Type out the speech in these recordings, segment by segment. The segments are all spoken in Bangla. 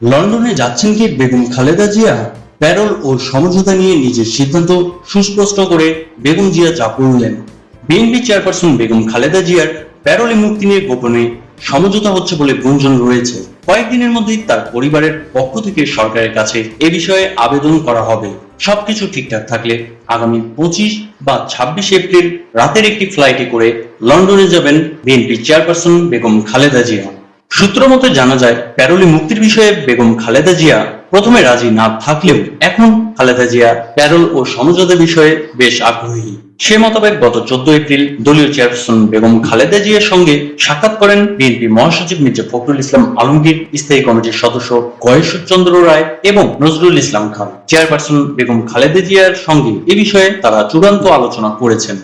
লন্ডনে যাচ্ছেন কি বেগম খালেদা জিয়া? প্যারোল ও সমঝোতা নিয়ে নিজের সিদ্ধান্ত সুস্পষ্ট করে বেগম জিয়া চাপ উঠলেন বিএনপি চেয়ারপারসন বেগম খালেদা জিয়ার প্যারোলে মুক্তি নিয়ে গোপনে সমঝোতা হচ্ছে বলে গুঞ্জন রয়েছে। কয়েকদিনের মধ্যেই তার পরিবারের পক্ষ থেকে সরকারের কাছে এ বিষয়ে আবেদন করা হবে। সবকিছু ঠিকঠাক থাকলে আগামী পঁচিশ বা ছাব্বিশ এপ্রিল রাতের একটি ফ্লাইটে করে লন্ডনে যাবেন বিএনপি চেয়ারপারসন বেগম খালেদা জিয়া। সূত্র মতে জানা যায়, প্যারোলে মুক্তির বিষয়ে বেগম খালেদা জিয়া প্রথমে রাজি না থাকলেও এখন খালেদা জিয়া প্যারোল ও সমঝোতা বিষয়ে বেশ আগ্রহী। সে মোতাবেক গত চোদ্দ এপ্রিল দলীয় চেয়ারপারসন বেগম খালেদা জিয়ার সঙ্গে সাক্ষাৎ করেন বিএনপি মহাসচিব মির্জা ফখরুল ইসলাম আলমগীর, স্থায়ী কমিটির সদস্য গয়েশ্বর চন্দ্র রায় এবং নজরুল ইসলাম খান। চেয়ারপারসন বেগম খালেদা জিয়ার সঙ্গে এ বিষয়ে তারা চূড়ান্ত আলোচনা করেছেন।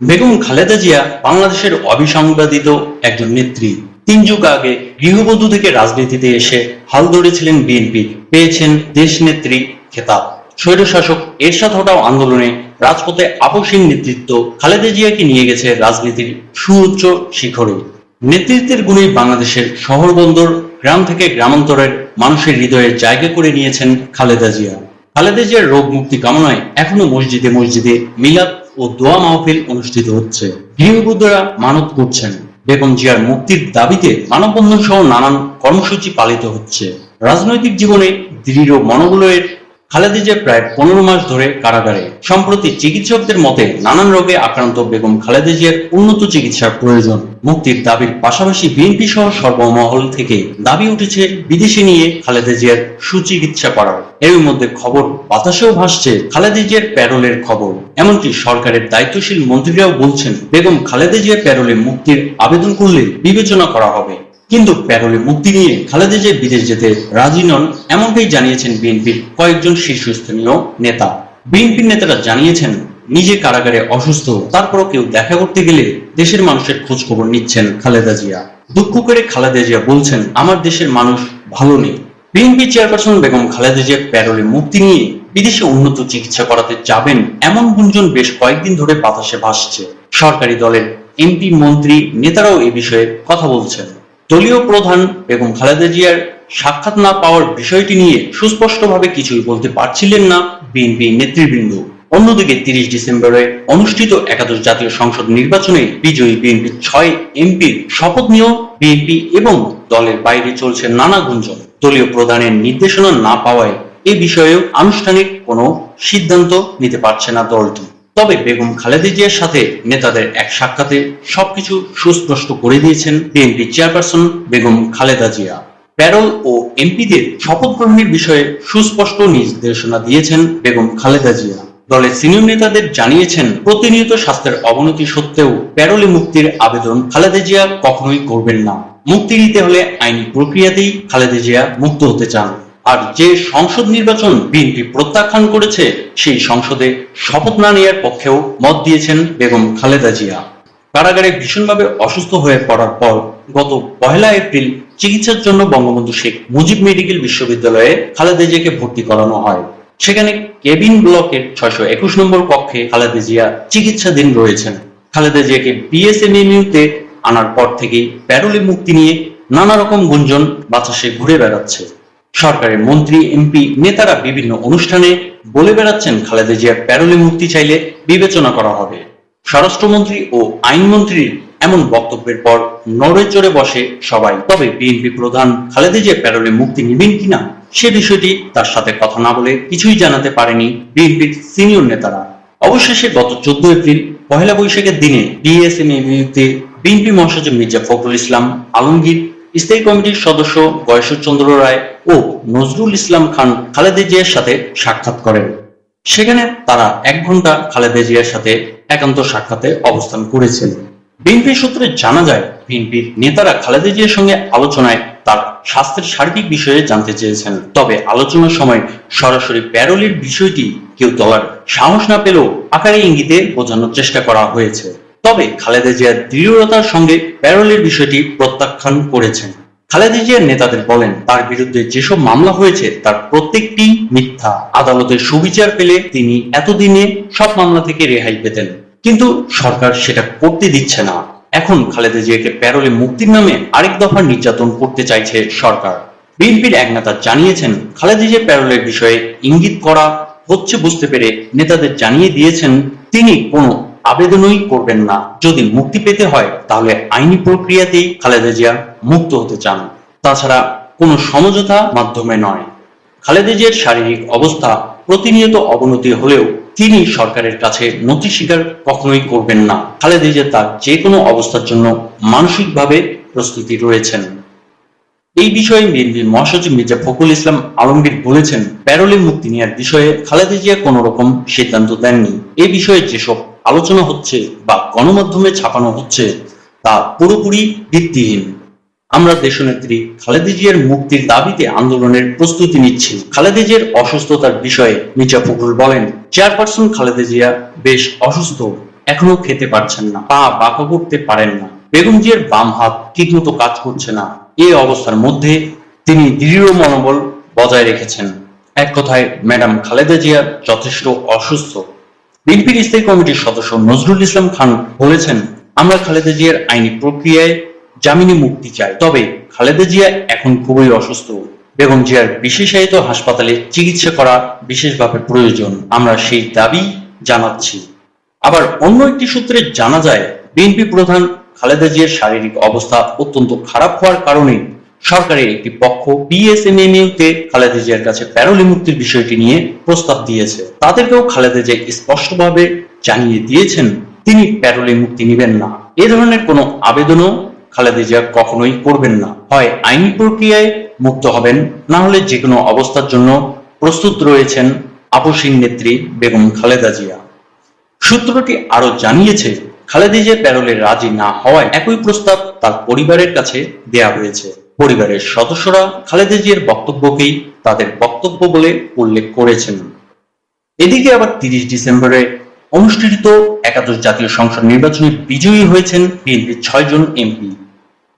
বেগম খালেদা জিয়া বাংলাদেশের অবিসংবাদিত একজন নেত্রী। তিন যুগ আগে গৃহবধূ থেকে রাজনীতিতে এসে হাল ধরেছিলেন বিএনপি। পেয়েছেন দেশনেত্রী খেতাব। স্বৈরশাসক এরশাদ হটাও আন্দোলনে রাজপথে আপসীন নেতৃত্ব খালেদা জিয়াকে নিয়ে গেছে রাজনীতির সুউচ্চ শিখরে। নেতৃত্বের গুণেই বাংলাদেশের শহর বন্দর, গ্রাম থেকে গ্রামান্তরের মানুষের হৃদয়ে জায়গা করে নিয়েছেন খালেদা জিয়া। খালেদা জিয়ার রোগ মুক্তি কামনায় এখনও মসজিদে মসজিদে মিলাদ ও দোয়া মাহফিল অনুষ্ঠিত হচ্ছে। গৃহবধূরা মানত করছেন। বেগম জিয়ার মুক্তির দাবিতে মানববন্ধন সহ নানান কর্মসূচি পালিত হচ্ছে। রাজনৈতিক জীবনে দৃঢ় মনোবলের খালেদা প্রায় পনেরো মাস ধরে কারাগারে। সম্প্রতি চিকিৎসকদের মতে, নানান রোগে আক্রান্ত বেগম খালেদা জিয়ার উন্নত চিকিৎসার প্রয়োজন। মুক্তির দাবির পাশাপাশি বিএনপি সহ সর্বমহল থেকে দাবি উঠেছে, বিদেশে নিয়ে খালেদা জিয়ার সুচিকিৎসা করার এর মধ্যে খবর, বাতাসেও ভাসছে খালেদা জিয়ার প্যারোলের খবর। এমনকি সরকারের দায়িত্বশীল মন্ত্রীরাও বলছেন, বেগম খালেদা জিয়া প্যারোলে মুক্তির আবেদন করলে বিবেচনা করা হবে। কিন্তু প্যারোলে মুক্তি নিয়ে খালেদা জিয়া বিদেশ যেতে রাজি নন, এমনটাই জানিয়েছেন বিএনপির কয়েকজন শীর্ষস্থানীয় নেতা। বিএনপির নেতারা জানিয়েছেন, নিজে কারাগারে অসুস্থ, তারপরও কেউ দেখা করতে গেলে দেশের মানুষের খোঁজ খবর নিচ্ছেন খালেদা জিয়া। দুঃখ করে খালেদা জিয়া বলছেন, আমার দেশের মানুষ ভালো নেই। বিএনপি চেয়ারপারসন বেগম খালেদা জিয়া প্যারোলে মুক্তি নিয়ে বিদেশে উন্নত চিকিৎসা করাতে যাবেন এমন গুঞ্জন বেশ কয়েকদিন ধরে বাতাসে ভাসছে। সরকারি দলের এমপি মন্ত্রী নেতারাও এ বিষয়ে কথা বলছেন। দলীয় প্রধান বেগম খালেদা জিয়ার সাক্ষাৎ না পাওয়ার বিষয়টি নিয়ে সুস্পষ্টভাবে কিছুই বলতে পারছিলেন না বিএনপি নেতৃবৃন্দ। অন্যদিকে তিরিশ ডিসেম্বরে অনুষ্ঠিত একাদশ জাতীয় সংসদ নির্বাচনে বিজয়ী বিএনপির ছয় এমপির শপথ নিয়েও বিএনপি এবং দলের বাইরে চলছে নানা গুঞ্জন। দলীয় প্রধানের নির্দেশনা না পাওয়ায় এ বিষয়েও আনুষ্ঠানিক কোনো সিদ্ধান্ত নিতে পারছে না দলটি। তবে বেগম খালেদা জিয়ার সাথে নেতাদের এক সাক্ষাতে সবকিছু সুস্পষ্ট করে দিয়েছেন BNP chairperson Begum Khaleda Zia. Parole ও এমপিদের শপথ গ্রহণের বিষয়ে সুস্পষ্ট নির্দেশনা দিয়েছেন বেগম খালেদা জিয়া। দলের সিনিয়র নেতাদের জানিয়েছেন, প্রতিনিয়ত স্বাস্থ্যের অবনতি সত্ত্বেও প্যারোলে মুক্তির আবেদন খালেদা জিয়া কখনোই করবেন না। মুক্তি দিতে হলে আইনি প্রক্রিয়াতেই খালেদা জিয়া মুক্ত হতে চান। আর যে সংসদ নির্বাচন বিএনপি প্রত্যাখ্যান করেছে, সেই সংসদে শপথ না নেওয়ার পক্ষেও মত দিয়েছেন বেগম খালেদা জিয়া। কারাগারে ভীষণভাবে অসুস্থ হয়ে পড়ার পর গত পহেলা এপ্রিল চিকিৎসার জন্য বঙ্গবন্ধু শেখ মুজিব মেডিকেল বিশ্ববিদ্যালয়ে খালেদা জিয়াকে ভর্তি করানো হয়। সেখানে কেবিন ব্লকের ছয়শো একুশ নম্বর কক্ষে খালেদা জিয়া চিকিৎসাধীন রয়েছেন। খালেদা জিয়াকে বিএসএমএমইউতে আনার পর থেকেই প্যারোলে মুক্তি নিয়ে নানা রকম গুঞ্জন বাতাসে ঘুরে বেড়াচ্ছে। সরকারের মন্ত্রী, এমপি, নেতারা বিভিন্ন অনুষ্ঠানে বলে বেড়াচ্ছেন খালেদা জিয়ার প্যারোলে মুক্তি চাইলে বিবেচনা করা হবে। স্বরাষ্ট্রমন্ত্রী ও আইনমন্ত্রীর এমন বক্তব্যের পর নড়ে চড়ে বসে সবাই, তবে বিএনপি প্রধান খালেদা জিয়া প্যারোলে মুক্তি নেবেন কিনা সে বিষয়টি তার সাথে কথা না বলে কিছুই জানাতে পারেনি বিএনপির সিনিয়র নেতারা। অবশেষে গত চোদ্দ এপ্রিল, পহেলা বৈশাখের দিনে বিএসএমএতে বিএনপি মহাসচিব মির্জা ফখরুল ইসলাম আলমগীর স্থায়ী কমিটির সদস্য গয়েশ্বর চন্দ্র রায় ও নজরুল ইসলাম খান খালেদা জিয়ার সাথে সাক্ষাৎ করেন। সেখানে তারা এক ঘণ্টা খালেদা জিয়ার সাথে একান্ত সাক্ষাতে অবস্থান করেছেন। বিএনপি সূত্রে জানা যায়, বিএনপির নেতারা খালেদা জিয়ার সঙ্গে আলোচনায় তার স্বাস্থ্যের সার্বিক বিষয়ে জানতে চেয়েছেন। তবে আলোচনার সময় সরাসরি প্যারোলের বিষয়টি কেউ তোলার সাহস না পেলেও আকারে ইঙ্গিতে বোঝানোর চেষ্টা করা হয়েছে। তবে খালেদা জিয়ার দৃঢ়তার সঙ্গে প্যারোলের বিষয়টি প্রত্যাখ্যান করেছেন। খালেদা জিয়ার নেতাদের বলেন, তার বিরুদ্ধে যেসব মামলা হয়েছে, তার প্রত্যেকটি মিথ্যা আদালতের সুবিচার পেলে তিনি এতদিনে সব মামলা থেকে রেহাই পেতেন। কিন্তু সরকার সেটা করতে দিচ্ছে না। এখন খালেদা জিয়াকে প্যারোলে মুক্তির নামে আরেক দফা নির্যাতন করতে চাইছে সরকার। বিএনপির এক নেতা জানিয়েছেন, খালেদা জিয়া প্যারোলের বিষয়ে ইঙ্গিত করা হচ্ছে বুঝতে পেরে নেতাদের জানিয়ে দিয়েছেন, তিনি কোনো আবেদনই করবেন না। যদি মুক্তি পেতে হয়, তাহলে আইনি প্রক্রিয়াতেই খালেদা জিয়া মুক্ত হতে চান। তাছাড়া কোনো সমঝোতা মাধ্যমে নয়। খালেদা জিয়ার শারীরিক অবস্থা প্রতিনিয়ত অবনতি হলেও তিনি সরকারের কাছে নথি স্বীকার কখনোই করবেন না। খালেদা জিয়া তার যে কোনো অবস্থার জন্য মানসিকভাবে প্রস্তুতি রয়েছেন। এই বিষয়ে বিএনপির মহাসচিব মির্জা ফখরুল ইসলাম আলমগীর বলেছেন প্যারোলে মুক্তি নেওয়ার বিষয়ে খালেদা জিয়া কোনো রকম সিদ্ধান্ত দেননি। এ বিষয়ে যেসব আলোচনা হচ্ছে বা গণমাধ্যমে ছাপানো হচ্ছে, তা পুরোপুরি ভিত্তিহীন। আমরা দেশনেত্রী খালেদা জিয়ার মুক্তির দাবিতে আন্দোলনের প্রস্তুতি নিচ্ছি। খালেদা জিয়ার অসুস্থতার বিষয়ে মির্জা ফখরুল বলেন, চেয়ারপারসন খালেদা জিয়া বেশ অসুস্থ, এখনও খেতে পারছেন না, পা বাঁকা করতে পারেন না। বেগম জিয়ার বাম হাত ঠিকমতো কাজ করছে না? এই অবস্থার মধ্যে তিনি দৃঢ় মনোবল বজায় রেখেছেন। এক কথায়, ম্যাডাম খালেদা জিয়া যথেষ্ট অসুস্থ। বিএনপির স্থায়ী কমিটির সদস্য নজরুল ইসলাম খান বলেছেন, আমরা খালেদা জিয়ার আইনি প্রক্রিয়ায় জামিনে মুক্তি চাই। তবে খালেদা জিয়া এখন খুবই অসুস্থ। বেগম জিয়ার বিশেষায়িত হাসপাতালে চিকিৎসা করা বিশেষভাবে প্রয়োজন। আমরা সেই দাবি জানাচ্ছি। আবার অন্য একটি সূত্রে জানা যায়, বিএনপি প্রধান খালেদা জিয়ার শারীরিক অবস্থা অত্যন্ত খারাপ হওয়ার কারণে সরকারের একটি পক্ষ বিএসএমএমইউতে খালেদা জিয়ার কাছে প্যারোলি মুক্তির বিষয়টি নিয়ে প্রস্তাব দিয়েছে। তাদেরকেও খালেদা জিয়া স্পষ্টভাবে জানিয়ে দিয়েছেন, তিনি প্যারোলে মুক্তি নেবেন না। এ ধরনের কোনো আবেদনও খালেদা জিয়া কখনোই করবেন না। হয় আইনি প্রক্রিয়ায় মুক্ত হবেন, না হলে যে কোনো অবস্থার জন্য প্রস্তুত রয়েছেন আপসীন নেত্রী বেগম খালেদা জিয়া। সূত্রটি আরও জানিয়েছে খালেদা জিয়া প্যারোলে রাজি না হওয়ায় একই প্রস্তাব তার পরিবারের কাছে দেয়া হয়েছে। পরিবারের সদস্যরা খালেদা বক্তব্যকেই তাদের বক্তব্য বলে উল্লেখ করেছেন। এদিকে আবার তিরিশ ডিসেম্বরে অনুষ্ঠিত একাদশ জাতীয় সংসদ নির্বাচনে বিজয়ী হয়েছেন বিএনপির ছয় জন এমপি।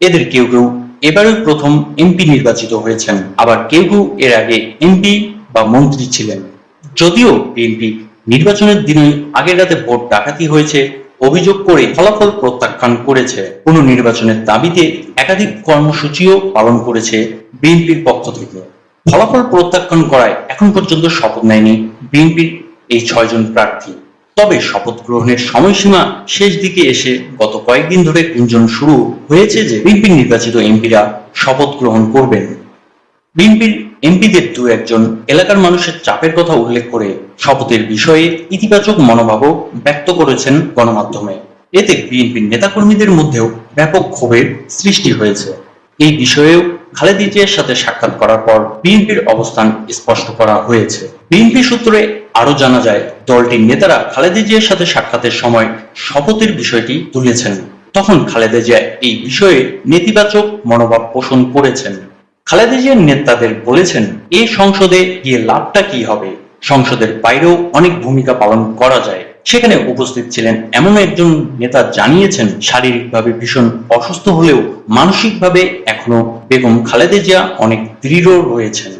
এদের কেউ কেউ এবারই প্রথম এমপি নির্বাচিত হয়েছেন। আবার কেউ কেউ এর আগে এমপি বা মন্ত্রী ছিলেন। যদিও বিএনপি নির্বাচনের দিনই আগের রাতে ভোট ডাকাতি হয়েছে অভিযোগ করে ফলাফল প্রত্যাখ্যান করেছে। কোন নির্বাচনের দাবিতে একাধিক কর্মসূচিও পালন করেছে বিএনপির পক্ষ থেকে। ফলাফল প্রত্যাখ্যান করায় এখন পর্যন্ত শপথ নেয়নি বিএনপির এই ছয়জন প্রার্থী। তবে শপথ গ্রহণের সময়সীমা শেষ দিকে এসে গত কয়েকদিন ধরে গুঞ্জন শুরু হয়েছে যে বিএনপির নির্বাচিত এমপিরা শপথ গ্রহণ করবেন। বিএনপির এমপিদের দু একজন এলাকার মানুষের চাপের কথা উল্লেখ করে শপথের বিষয়ে ইতিবাচক মনোভাবও ব্যক্ত করেছেন গণমাধ্যমে। এতে বিএনপির নেতাকর্মীদের মধ্যেও ব্যাপক ক্ষোভের সৃষ্টি হয়েছে। এই বিষয়েও খালেদা জিয়ার সাথে সাক্ষাৎ করার পর বিএনপির অবস্থান স্পষ্ট করা হয়েছে। বিএনপি সূত্রে আরও জানা যায়, দলটির নেতারা খালেদা জিয়ার সাথে সাক্ষাতের সময় শপথের বিষয়টি তুলেছেন। তখন খালেদা জিয়া এই বিষয়ে নেতিবাচক মনোভাব পোষণ করেছেন। খালেদা জিয়ার নেতাদের বলেছেন, এই সংসদে গিয়ে লাভটা কি হবে? সংসদের বাইরেও অনেক ভূমিকা পালন করা যায়। সেখানে উপস্থিত ছিলেন এমন একজন নেতা জানিয়েছেন, শারীরিকভাবে ভীষণ অসুস্থ হলেও মানসিকভাবে এখনও বেগম খালেদা জিয়া অনেক দৃঢ় রয়েছেন।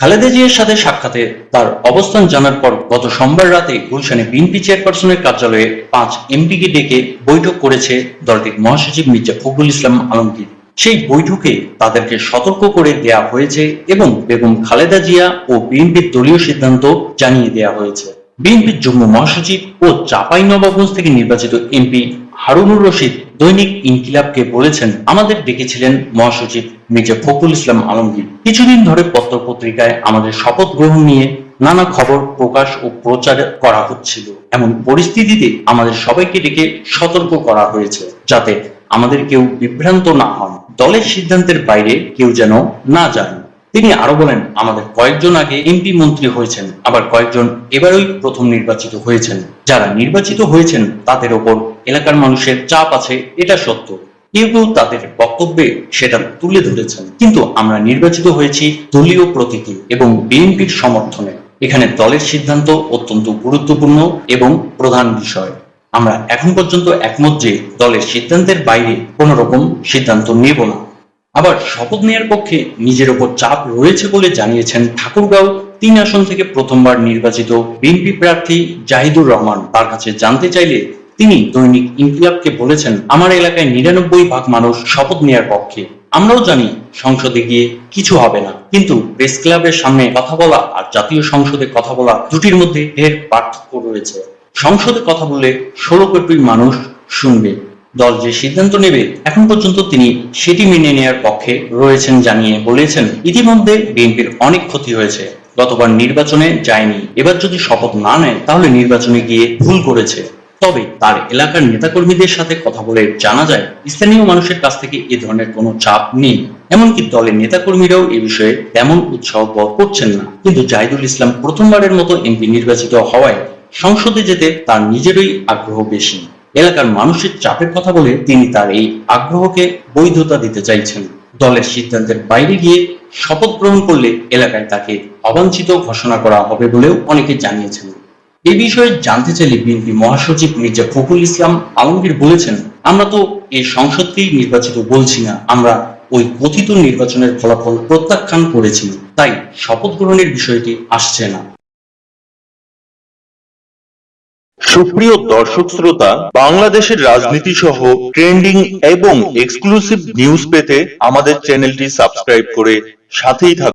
খালেদা জিয়ার সাথে সাক্ষাতে তার অবস্থান জানার পর গত সোমবার রাতে গুলশানে বিএনপি চেয়ারপারসনের কার্যালয়ে পাঁচ এমপিকে ডেকে বৈঠক করেছে দলটির মহাসচিব মির্জা ফখরুল ইসলাম আলমগীর। সেই বৈঠকে তাদেরকে সতর্ক করে দেয়া হয়েছে এবং বেগম খালেদা জিয়া ও বিএনপির দলীয় সিদ্ধান্ত জানিয়ে দেয়া হয়েছে। বিএনপির যুগ্ম মহাসচিব ও চাপাই নবাবগঞ্জ থেকে নির্বাচিত এমপি হারুনুর রশিদ দৈনিক ইনকিলাবকে বলেছেন, আমাদের ডেকেছিলেন মহাসচিব মির্জা ফখরুল ইসলাম আলমগীর। কিছুদিন ধরে পত্র পত্রিকায় আমাদের শপথ গ্রহণ নিয়ে নানা খবর প্রকাশ ও প্রচার করা হচ্ছিল। এমন পরিস্থিতিতে আমাদের সবাইকে ডেকে সতর্ক করা হয়েছে, যাতে আমাদের কেউ বিভ্রান্ত না হন। দলের সিদ্ধান্তের বাইরে কেউ যেন না যান। তিনি আরও বলেন, আমাদের কয়েকজন আগে এমপি মন্ত্রী হয়েছেন, আবার কয়েকজন এবারই প্রথম নির্বাচিত হয়েছেন। যারা নির্বাচিত হয়েছেন, তাদের ওপর এলাকার মানুষের চাপ আছে, এটা সত্য। কেউ কেউ তাদের বক্তব্যে সেটা তুলে ধরেছেন। কিন্তু আমরা নির্বাচিত হয়েছি দলীয় প্রতীকী এবং বিএনপির সমর্থনে। এখানে দলের সিদ্ধান্ত অত্যন্ত গুরুত্বপূর্ণ এবং প্রধান বিষয়। আমরা এখন পর্যন্ত একমত যে দলের সিদ্ধান্তের বাইরে কোন রকম সিদ্ধান্ত নেব না। আবার শপথ নেয়ার পক্ষে নিজের ওপর চাপ রয়েছে বলে জানিয়েছেন ঠাকুরগাঁও তিন আসন থেকে প্রথমবার নির্বাচিত বিএনপি প্রার্থী জাহিদুর রহমান। তার কাছে জানতে চাইলে তিনি দৈনিক ইনকিলাবকে বলেছেন, আমার এলাকায় নিরানব্বই ভাগ মানুষ শপথ নেয়ার পক্ষে। আমরাও জানি সংসদে গিয়ে কিছু হবে না। কিন্তু প্রেস ক্লাবের সামনে কথা বলা আর জাতীয় সংসদে কথা বলা দুটির মধ্যে ঢের পার্থক্য রয়েছে। সংসদে কথা বললে ষোলো কোটি মানুষ শুনবে। দল যে সিদ্ধান্ত নেবে, এখন পর্যন্ত তিনি সেটি মেনে নেওয়ার পক্ষে রয়েছেন জানিয়ে বলেছেন। ইতিমধ্যে বিএনপির অনেক ক্ষতি হয়েছে। গতবার নির্বাচনে যায়নি। এবার যদি শপথ না নেয়, তাহলে নির্বাচনে গিয়ে ভুল করেছে। তবে তার এলাকার নেতাকর্মীদের সাথে কথা বলে জানা যায়, স্থানীয় মানুষের কাছ থেকে এ ধরনের কোনো চাপ নেই। এমনকি দলের নেতাকর্মীরাও এ বিষয়ে তেমন উৎসাহ করছেন না। কিন্তু জাহিদুল ইসলাম প্রথমবারের মতো এমপি নির্বাচিত হওয়ায় সংসদে যেতে তার নিজেরই আগ্রহ বেশি। এলাকার মানুষের চাপের কথা বলে তিনি তার এই আগ্রহকে বৈধতা দিতে চাইছেন। দলের সিদ্ধান্তের বাইরে গিয়ে শপথ গ্রহণ করলে এলাকায় তাকে অবাঞ্ছিত ঘোষণা করা হবে বলেও অনেকে জানিয়েছেন। এই বিষয়ে জানতে চাইলে বিএনপি মহাসচিব মির্জা ফখরুল ইসলাম আলমগীর বলেছেন, আমরা তো এই সংসদকেই নির্বাচিত বলছি না, আমরা ওই কথিত নির্বাচনের ফলাফল প্রত্যাখ্যান করেছি। তাই শপথ গ্রহণের বিষয়টি আসছে না। সুপ্রিয় দর্শক শ্রোতা, বাংলাদেশের রাজনীতি সহ ট্রেন্ডিং এবং এক্সক্লুসিভ নিউজ পেতে আমাদের চ্যানেলটি সাবস্ক্রাইব করে সাথেই থাকুন।